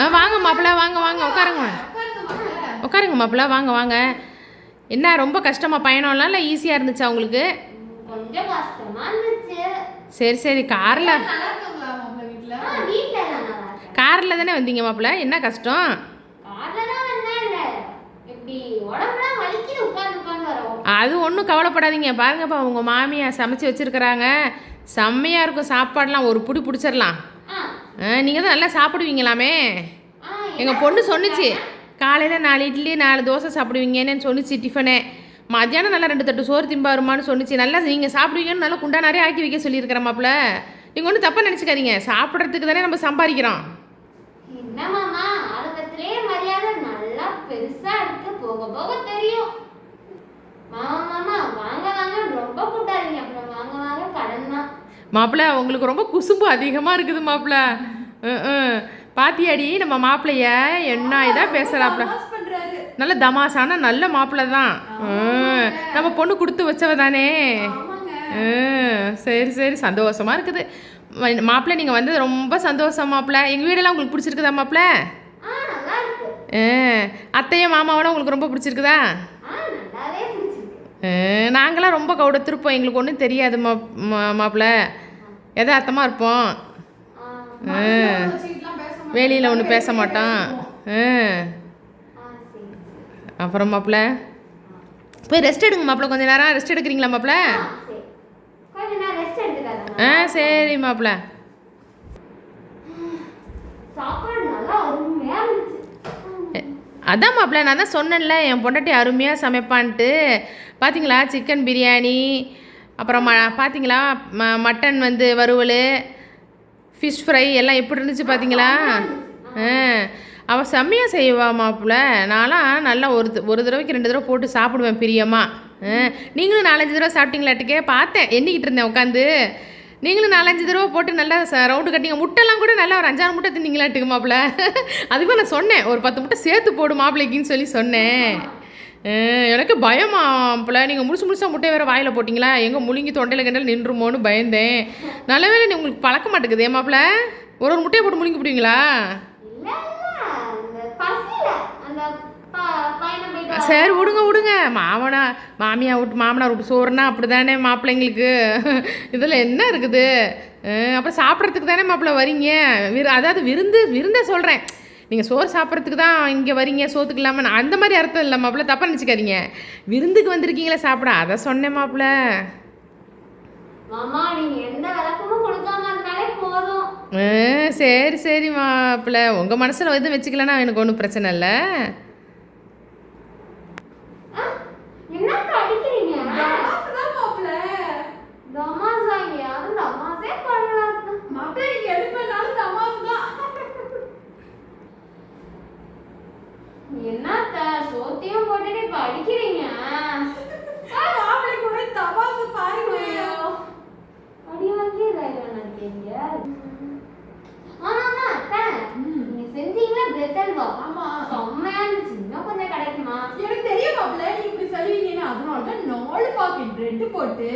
ஆ வாங்க மாப்பிள்ள வாங்க வாங்க உட்காருங்க. உட்காருங்க மாப்பிள்ள வாங்க வாங்க. என்ன ரொம்ப கஷ்டமா பயணம்லாம் இல்லை? ஈஸியாக இருந்துச்சா உங்களுக்கு? சரி சரி காரில். காரில் தானே வந்தீங்க மாப்பிள்ள என்ன கஷ்டம்? அது ஒன்றும் கவலைப்படாதீங்க. பாருங்கப்பா உங்கள் மாமியார் சமைச்சு வச்சுருக்குறாங்க. செம்மையாக இருக்கும். சாப்பாடெலாம் ஒரு புடி பிடிச்சிடலாம் நீங்கள் தான் நல்லா சாப்பிடுவீங்களாமே? எங்கள் பொண்ணு சொன்னுச்சு காலையில் நாலு இட்லி நாலு தோசை சாப்பிடுவீங்கன்னு சொன்னிச்சு டிஃபனே. மத்தியானம் நல்லா ரெண்டு தட்டு சோறு திம்பாருமான்னு சொன்னிச்சு. நல்லா நீங்கள் சாப்பிடுவீங்கன்னு நல்லா குண்டா நிறைய ஆக்கி வைக்க சொல்லியிருக்கிற மாப்பிள்ள நீங்கள் ஒன்றும் தப்பாக நினச்சிக்காதீங்க. சாப்பிட்றதுக்கு தானே நம்ம சம்பாதிக்கிறோம். என்ன மாமா ஆரம்பத்திலே மரியாதை நல்லா பெருசாக இருக்கு. போக போக தெரியும் மாமா மாமா வாங்க வாங்க ரொம்ப கூட்டாதீங்க அப்புறம் வாங்க வாங்க கடன் தான் மாப்பிள்ள உங்களுக்கு ரொம்ப குசும்பு அதிகமாக இருக்குது மாப்பிள்ள பாத்தியாடி நம்ம மாப்பிள்ளைய என்ன இதாக பேசுகிறாப்புல நல்ல தமாசான நல்ல மாப்பிள்ளை தான். ம், நம்ம பொண்ணு கொடுத்து வச்சவ தானே. சரி சரி. சந்தோஷமா இருக்குது. மாப்பிள்ளை நீங்கள் வந்தது ரொம்ப சந்தோஷம் மாப்பிள்ளை எங்கள் வீடெல்லாம் உங்களுக்கு பிடிச்சிருக்குதா மாப்பிள்ளை அத்தையும் மாமாவோட உங்களுக்கு ரொம்ப பிடிச்சிருக்குதா ஆ நல்லாவே பிடிச்சிருக்கு ம், நாங்களாம் ரொம்ப கவுடத்திருப்போம். எங்களுக்கு ஒன்றும் தெரியாது மா மாப்பிள்ளை. யதார்த்தமாக இருப்போம். வெளியில் ஒன்றும் பேச மாட்டோம் அப்புறம் மாப்பிள்ளை. போய் ரெஸ்ட் எடுங்க மாப்பிள்ளை. கொஞ்ச நேரம் ரெஸ்ட் எடுக்கிறீங்களா மாப்பிள்ளை? ஆ சரி. மாப்பிள்ளை சாப்பாடு நல்லா அருமையா இருந்துச்சு அதான் மாப்பிள்ள நான் தான் சொன்னேன்ல என் பொண்டாட்டி அருமையாக சமைப்பான்ட்டு. பார்த்தீங்களா சிக்கன் பிரியாணி அப்புறம் ம பார்த்தீங்களா ம மட்டன் வந்து வறுவல் ஃபிஷ் ஃப்ரை எல்லாம் எப்படி இருந்துச்சு பார்த்தீங்களா அவள் செம்மையாக செய்வா மாப்பிள்ள. நான்லாம் நல்லா ஒரு ஒரு தடவைக்கு ரெண்டு தடவை போட்டு சாப்பிடுவேன் பிரியமாக நீங்களும் நாலஞ்சு தடவை சாப்பிட்டீங்களாட்டுக்கே பார்த்தேன் எண்ணிக்கிட்டு இருந்தேன் உட்காந்து. நீங்களும் நாலஞ்சு தடவை போட்டு நல்லா ரவுண்டு கட்டிங்க. முட்டைலாம் கூட நல்லா ஒரு அஞ்சாறு முட்டை தின்னீங்களாட்டுக்கு மாப்பிள்ள அதுக்கு நான் சொன்னேன். ஒரு பத்து முட்டை சேர்த்து போடு மாப்பிள்ளைக்குன்னு சொல்லி சொன்னேன். எனக்கு பயமா மாப்பிள்ள நீங்கள் முழுசு முழுசாக முட்டையை வேறு வாயில் போட்டிங்களா? எங்கே முழுங்கி தொண்டையில் கண்டல் நின்றுமோன்னு பயந்தேன். நல்ல வேலை நீ உங்களுக்கு பழக்க மாட்டேங்குதே மாப்பிள்ள. ஒரு ஒரு முட்டையை போட்டு முழுங்கி போடுவீங்களா இல்ல இல்ல அந்த பசியில அந்த ப- பயணம் போயிட்டு வர- சரி விடுங்க விடுங்க. மாமனா மாமியா விட்டு மாமனார் விட்டு சோறுனா அப்படி தானே மாப்பிள்ளைங்களுக்கு? இதில் என்ன இருக்குது? அப்புறம் சாப்பிட்றதுக்கு தானே மாப்பிள்ளை வரீங்க? விரு அதாவது விருந்து விருந்தை சொல்கிறேன் நீங்கள் சோறு சாப்பிட்றதுக்கு தான் இங்கே வரீங்க சோத்துக்கு இல்லாமல் நான் அந்த மாதிரி அர்த்தம் இல்லை மாப்பிள்ளை. தப்பாக நினச்சிக்காதீங்க. விருந்துக்கு வந்திருக்கீங்களா சாப்பிட. அதை சொன்னேன் மாப்பிள்ளை. சரி சரி மாப்பிள்ளை. உங்கள் மனசில் எதுவும் வச்சுக்கலன்னா எனக்கு ஒன்றும் பிரச்சனை இல்லை ஆ, என்னத்த அடிக்கிறீங்க தமாசு தான் மாப்பிள்ளை. தமாசா இங்க யாரும் தமாசே பண்ணலாம் மாப்பிள்ளை நீங்க எது பண்ணாலும் தமாசு தான். என்னத்த இப்ப அடிக்கிறீங்க மாப்பிள்ளை கூட தமாசு பாருங்க. அடி வாங்கி இதாயிரம் நினைக்கிறீங்க ஆமாமா அத்தை. நீங்க செஞ்சீங்களா பிரெட் அல்வா? ஆமா. செம்மையா இருந்துச்சு. இன்னும் கொஞ்சம் கிடைக்குமா? எனக்கு தெரியும் மாப்பிள்ளை, நீங்க இப்படி சொல்லுவீங்கன்னு. அதனாலதான் நாலு பாக்கெட் பிரெட் போட்டு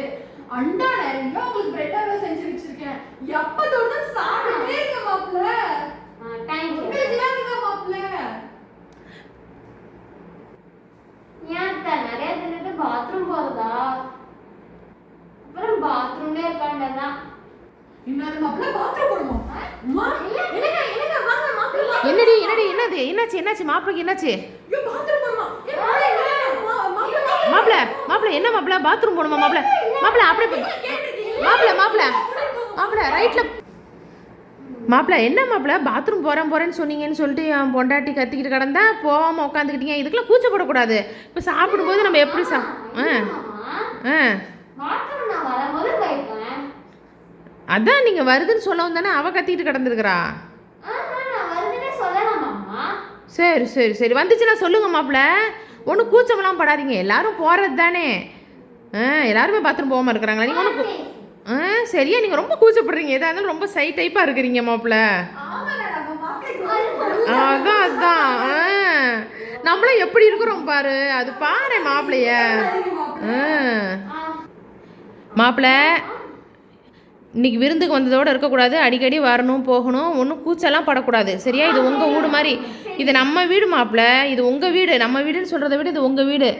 அண்டா நிறைய உங்களுக்கு பிரெட் அல்வா செஞ்சு வச்சிருக்கேன். எப்ப தோணுதோ சாப்பிட்டுட்டே இருங்க மாப்பிள்ளை. தேங்க்யூ உங்களுக்குலாம் இருங்க மாப்பிள்ளை. ஏன் அத்தை நிறைய தின்னுட்டு பாத்ரூம் போறதா அப்புறம் பாத்ரூம்ல இருக்காண்டதான் இன்னொரு மாப்பிள்ளை bathroom போகணுமா? அம்மா, என்னங்க, என்னங்க, வாங்க மாப்பிள்ளை, வாங்க. என்னடி என்னடி என்னது என்னாச்சு என்னாச்சு? மாப்பிளைக்கு என்னாச்சு. மாப்பிள மாப்பிள என்ன மாப்பிள? பாத்ரூம் போகணுமா மாப்பிள? மாப்பிள அப்படியே மாப்பிள மாப்பிள. மாப்பிள ரைட்ல மாப்பிள என்ன மாப்பிள? பாத்ரூம் போகிறேன் போகிறேன்னு சொன்னீங்கன்னு சொல்லிட்டு என் பொண்டாட்டி கத்திக்கிட்டு கிடந்தா போகாமல் உட்காந்துக்கிட்டீங்க. இதுக்கெல்லாம் கூச்சப்படக்கூடாது இப்போ சாப்பிடும்போது நம்ம எப்படி சா ஆ ஆ. அதான் நீங்கள் வருதுன்னு சொல்லவும் தானே அவள் கத்திக்கிட்டு கிடந்துருக்குறா ஆஹா நான் வருதுன்னே சொல்லலாமாம்மா சரி சரி சரி. வந்துச்சுன்னா சொல்லுங்க மாப்பிள ஒன்றும் கூச்சமெல்லாம் படாதீங்க. எல்லாரும் போகிறது தானே ஆ எல்லாருமே பாத்ரூம் போகாமல் இருக்கிறாங்களா? நீங்கள் ஒன்றும் ஆ சரியா நீங்கள் ரொம்ப கூச்சப்படுறீங்க. எதாக இருந்தாலும் ரொம்ப சை டைப்பாக இருக்கிறீங்க மாப்பிள்ள. அதான் அதான். ஆ நம்மளும் எப்படி இருக்கிறோம் பாரு. அது பாரு மாப்பிளைய ஆ. மாப்பிள்ள இன்னைக்கு விருந்துக்கு வந்ததோடு இருக்கக்கூடாது. அடிக்கடி வரணும் போகணும். ஒன்றும் கூச்செல்லாம் படக்கூடாது. சரியா? இது உங்கள் வீடு மாதிரி. இது நம்ம வீடு மாப்பிள்ள இது உங்கள் வீடு. நம்ம வீடுன்னு சொல்கிறத விட இது உங்கள் வீடு.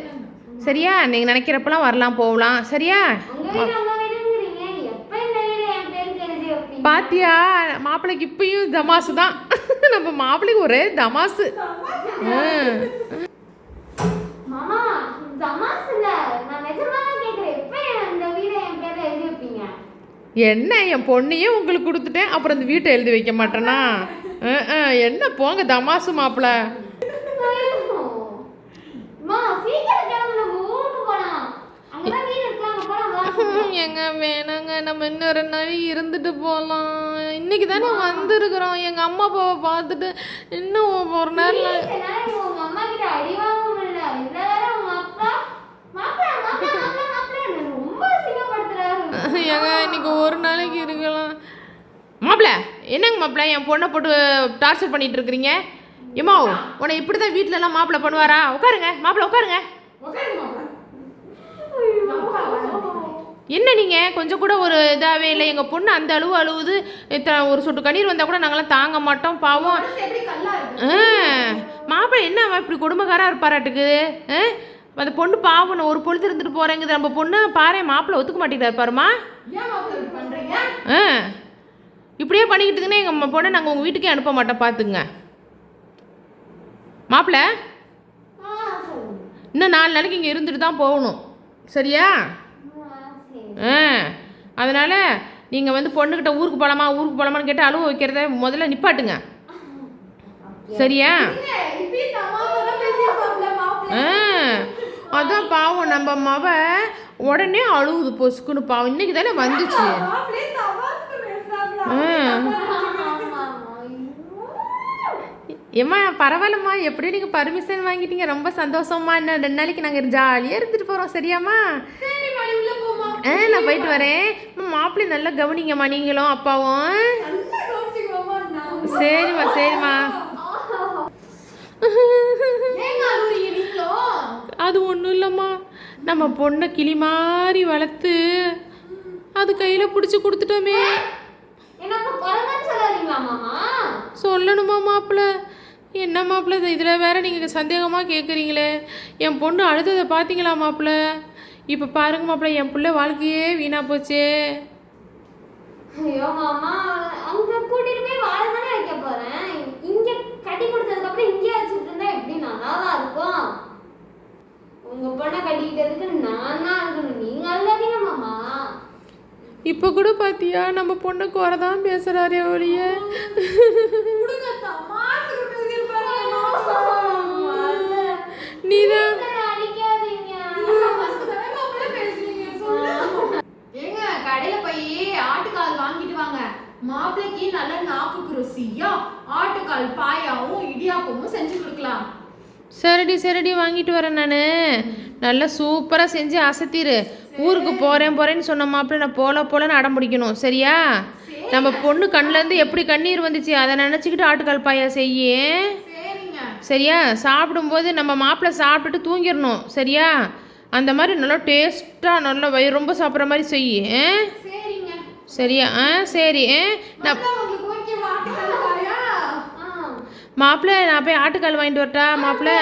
சரியா? நீங்கள் நினைக்கிறப்பெல்லாம் வரலாம் போகலாம். சரியா? பாத்தியா? மாப்பிள்ளைக்கு இப்பயும் தமாசு தான். நம்ம மாப்பிள்ளைக்கு ஒரே தமாசு. என்ன என் பொண்ணையே உங்களுக்கு கொடுத்துட்டேன். அப்புறம் இந்த வீட்டை எழுதி வைக்க மாட்டேனா? அஹ், அஹ், என்ன போங்க தமாசு வா. எங்க வேணாங்க. நம்ம இன்னும் ரெண்டு நாள் இருந்துட்டு போகலாம் இன்னைக்கு தானே வந்திருக்கிறோம். எங்கள் அம்மா அப்பாவை பார்த்துட்டு இன்னும் ஒரு நேரம் நாளைக்கு. ஏங்க இன்னைக்கு ஒரு நாளைக்கு இருக்கலாம். மாப்பிள்ள என்னங்க மாப்பிள்ள என் பொண்ணை போட்டு டார்ச்சர் பண்ணிட்டு இருக்கிறீங்க? ஏமா உன்னை இப்படி தான் வீட்டிலலாம் மாப்பிள்ளை பண்ணுவாரா? உட்காருங்க மாப்பிள்ள உட்காருங்க. என்ன நீங்கள் கொஞ்சம் கூட ஒரு இதாகவே இல்லை. எங்கள் பொண்ணு அந்த அழுவு அழுவுது. ஒரு சொட்டு கண்ணீர் வந்தால் கூட நாங்களாம் தாங்க மாட்டோம் பாவம். மாப்பிள்ளை என்ன அவன் இப்படி குடும்பக்காரா இருப்பாராட்டுக்கு? அந்த பொண்ணு பாவம் ஒரு பொழுது இருந்துட்டு போகிறேங்குது நம்ம பொண்ணு பாரு மாப்பிள்ளை ஒத்துக்க மாட்டேங்கிறாரு பாருமா ஆ. இப்படியே பண்ணிக்கிட்டுங்கன்னு எங்கள் பொண்ணை நாங்கள் உங்கள் வீட்டுக்கே அனுப்ப மாட்டோம் பார்த்துங்க மாப்பிள்ள? இன்னும் நாலு நாளைக்கு இங்கே இருந்துட்டு தான் போகணும். சரியா? ஆ, அதனால் நீங்கள் வந்து பொண்ணுக்கிட்ட ஊருக்கு போகலாமா ஊருக்கு போகலாமான்னு கேட்டு அழுவ வைக்கிறத முதல்ல நிப்பாட்டுங்க. சரியா? ஆ. அதான் பாவம் நம்ம மவ உடனே அழுவுது பொசுக்குன்னு பாவம். இன்னைக்கு தானே வந்துச்சு மாப்பிள்ளையே தமாஷுக்கு பேசுறாப்ல. ஆ. ஆமா, ஆமா, ஐயோ. ஏம்மா பரவாயில்லம்மா. எப்படி நீங்கள் பர்மிஷன் வாங்கிட்டீங்க. ரொம்ப சந்தோஷமா இன்னும் ரெண்டு நாளைக்கு நாங்கள் ஜாலியாக இருந்துட்டு போகிறோம் சரியாம்மா? ஆ நான் போயிட்டு வரேன். மாப்பிள்ளை நல்லா கவனிங்கம்மா நீங்களும் அப்பாவும். சரிம்மா சரிம்மா. அது ஒன்றும் இல்லைம்மா. நம்ம பொண்ணை கிளி மாதிரி வளர்த்து அது கையில் பிடிச்சி கொடுத்துட்டோமே. சொல்லணுமா மாப்பிள்ள? என்ன மாப்பிள்ள இதில் வேற நீங்கள் சந்தேகமாக கேட்குறீங்களே என் பொண்ணு அழுததை பார்த்தீங்களா மாப்பிள்ள? இப்போ பாருங்க மாப்பிள்ள என் பிள்ளை வாழ்க்கையே வீணாக போச்சே. ஐயோ மாமா அங்க கூட்டிட்டு போய் வாழ தானே வைக்க போறேன் இங்க கட்டி கொடுத்ததுக்கு அப்புறம் இங்கே வச்சுட்டு இருந்தா எப்படி நல்லாவா இருக்கும் உங்க பொண்ணை கட்டிக்கிட்டதுக்கு நான் தான் இருக்கணும் நீங்க அழுதாதீங்க மாமா இப்போ கூட பார்த்தியா நம்ம பொண்ணை குறை தான் பேசுகிறாரே ஒழிய. நீதான் கடையில போய் ஆட்டுக்கால் வாங்கிட்டு வாங்க. மாப்பிள்ளைக்கு நல்ல நாக்குக்கு ருசியா ஆட்டுக்கால் பாயாவும் இடியாப்பமும் செஞ்சு கொடுக்கலாம். சரிடி சரிடி வாங்கிட்டு வரேன் நான். நல்லா சூப்பராக செஞ்சு அசத்திரு. ஊருக்கு போகிறேன் போகிறேன்னு சொன்ன மாப்பிள்ள நான் போல போலன்னு அடம் பிடிக்கணும். சரியா? நம்ம பொண்ணு கண்ணுலேருந்து எப்படி கண்ணீர் வந்துச்சு? அதை நினச்சிக்கிட்டு ஆட்டுக்கால் பாயா செய்ய. சரியா? சாப்பிடும்போது நம்ம மாப்பிள்ளை சாப்பிட்டுட்டு தூங்கிடணும். சரியா? அந்த மாதிரி நல்லா டேஸ்ட்டாக நல்லா வயிறு ரொம்ப சாப்பிட்ற மாதிரி செய் ஆ? சரிங்க. சரியா? ஆ சரி. நான் மாப்பிள்ளை, நான் போய் ஆட்டுக்கால் வாங்கிட்டு வரட்டா மாப்பிள்ளை.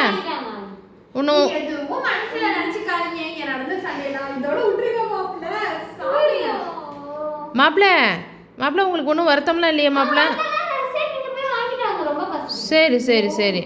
ஒன்றும் எதுவும் மனசுல நினைச்சுக்காதீங்க. இங்க நடந்த சண்டையெல்லாம் இதோட விட்டுருங்க மாப்பிள்ளை உங்களுக்கு ஒன்றும் வருத்தம்லாம் இல்லையா மாப்பிள்ள சரி சரி சரி.